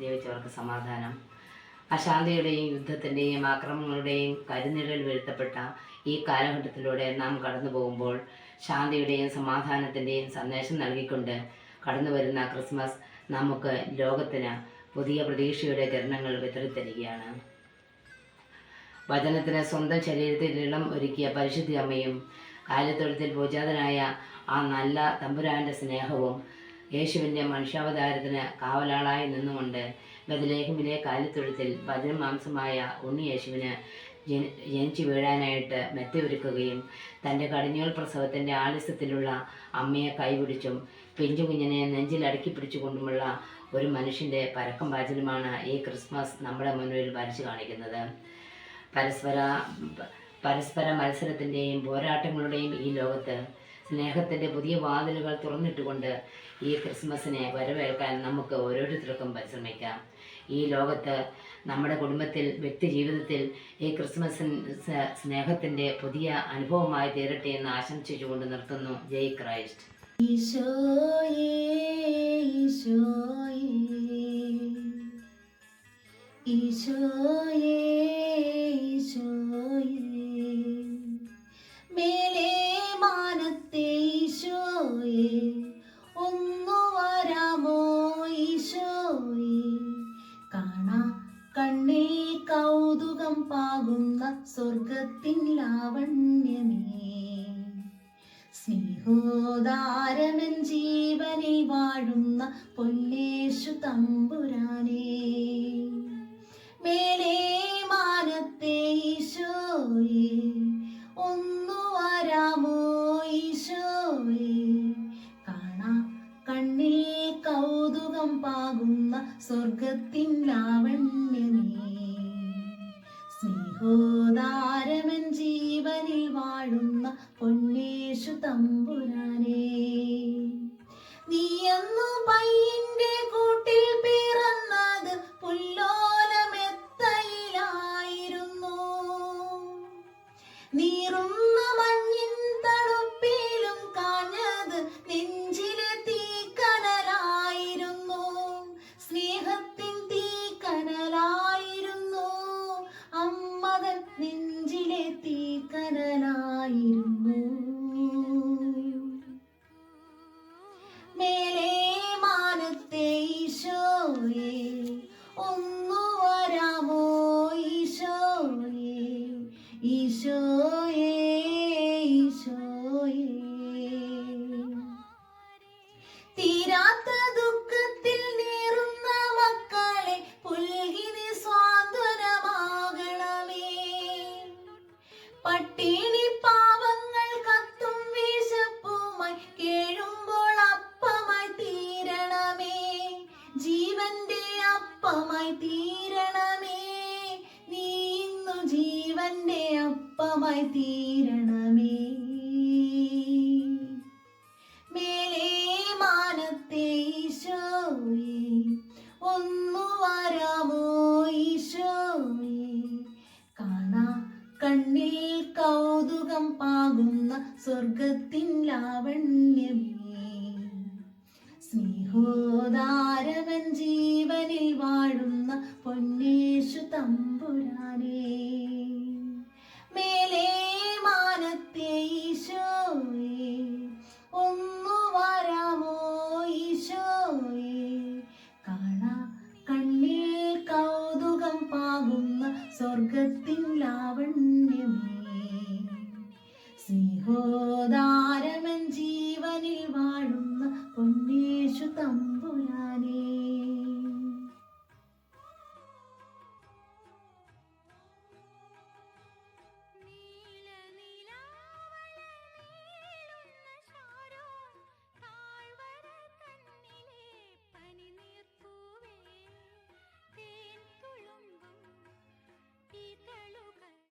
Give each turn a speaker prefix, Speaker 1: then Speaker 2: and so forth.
Speaker 1: ജീവിച്ചവർക്ക് സമാധാനം. അശാന്തിയുടെയും യുദ്ധത്തിന്റെയും ആക്രമണങ്ങളുടെയും കരുനിഴൽ വീഴ്ത്തപ്പെട്ട ഈ കാലഘട്ടത്തിലൂടെ നാം കടന്നു പോകുമ്പോൾ ശാന്തിയുടെയും സമാധാനത്തിന്റെയും സന്ദേശം നൽകിക്കൊണ്ട് കടന്നു വരുന്ന ക്രിസ്മസ് നമുക്ക് ലോകത്തിന് പുതിയ പ്രതീക്ഷയുടെ കിരണങ്ങൾ വിതറിത്തരികയാണ്. വചനത്തിന് സ്വന്തം ശരീരത്തിൽ ഇളം ഒരുക്കിയ പരിശുദ്ധി അമ്മയും കാലത്തൊഴുത്തിൽ പൂജാതനായ ആ നല്ല തമ്പുരാന്റെ സ്നേഹവും യേശുവിന്റെ മനുഷ്യാവതാരത്തിന് കാവലാളായി നിന്നുകൊണ്ട് ബദലേഹമിലെ കാലിത്തൊഴുത്തിൽ വചനമാംസമായ ഉണ്ണി യേശുവിന് ജനി ജനിച്ചു വീഴാനായിട്ട് മെത്തയൊരുക്കുകയും തന്റെ കടിഞ്ഞൂൽ പ്രസവത്തിന്റെ ആലസ്യത്തിലുള്ള അമ്മയെ കൈപിടിച്ചും പിഞ്ചു കുഞ്ഞിനെ നെഞ്ചിൽ അടുക്കി പിടിച്ചുകൊണ്ടുമുള്ള ഒരു മനുഷ്യന്റെ പരക്കം പാചകമാണ് ഈ ക്രിസ്മസ് നമ്മുടെ മുന്നിൽ വരച്ചു കാണിക്കുന്നത്. പരസ്പര പരസ്പര മത്സരത്തിന്റെയും പോരാട്ടങ്ങളുടെയും ഈ ലോകത്ത് സ്നേഹത്തിന്റെ പുതിയ വാതിലുകൾ തുറന്നിട്ടുകൊണ്ട് ഈ ക്രിസ്മസിനെ വരവേൽക്കാൻ നമുക്ക് ഓരോരുത്തർക്കും പരിശ്രമിക്കാം. ഈ ലോകത്ത് നമ്മുടെ കുടുംബത്തിൽ വ്യക്തി ജീവിതത്തിൽ ഈ ക്രിസ്മസ് സ്നേഹത്തിന്റെ പുതിയ അനുഭവമായി തീരട്ടെ എന്ന് ആശംസിച്ചുകൊണ്ട് നിർത്തുന്നു. ജയ് ക്രൈസ്റ്റ്.
Speaker 2: ഈശോയേ ഈശോയേ. ഈശോയേ. ലാവണ്യമേ സ്നേഹോദാരമൻ ജീവനിൽ വാഴുന്ന പൊല്ലേശു തമ്പുരാനേ. മേലേ മാനത്തെ ഒന്നു വരാമോ ഈശോയെ. കാണാ കണ്ണിൽ കൗതുകം പാകുന്ന സ്വർഗത്തിൻ ലാവണ്യമേ സ്നേഹോദാരമൻ ജീവനിൽ വാഴുന്ന പൊന്നേശു തമ്പുരാനേ. നീയെന്നു പയ്യന്റെ കൂട്ടിൽ പിറന്നത് പുല്ലോലമെത്തയിലായിരുന്നു. നീറുന്ന പട്ടിണി പാവങ്ങൾ കത്തും വിശപ്പുമായി കേഴുമ്പോൾ അപ്പമായി തീരണമേ. ജീവന്റെ അപ്പമായി തീരണമേ. നീ ഇന്നു ജീവന്റെ അപ്പമായി തീരണമേ. സ്വർഗത്തിൻ ലാവണ്യമേ സ്നേഹോദാരവൻ ജീവനിൽ വാഴുന്ന പൊന്നേശു തമ്പുരാനേ. മേലേ മാനത്തെ ഈശോയെ ഒന്നു വരാമോ ഈശോയേ. കാണാ കണ്ണിൽ കൗതുകം പാകുന്ന സ്വർഗത്തിൻ ലാവണ്യമേ സ്നേഹോദാരമൻ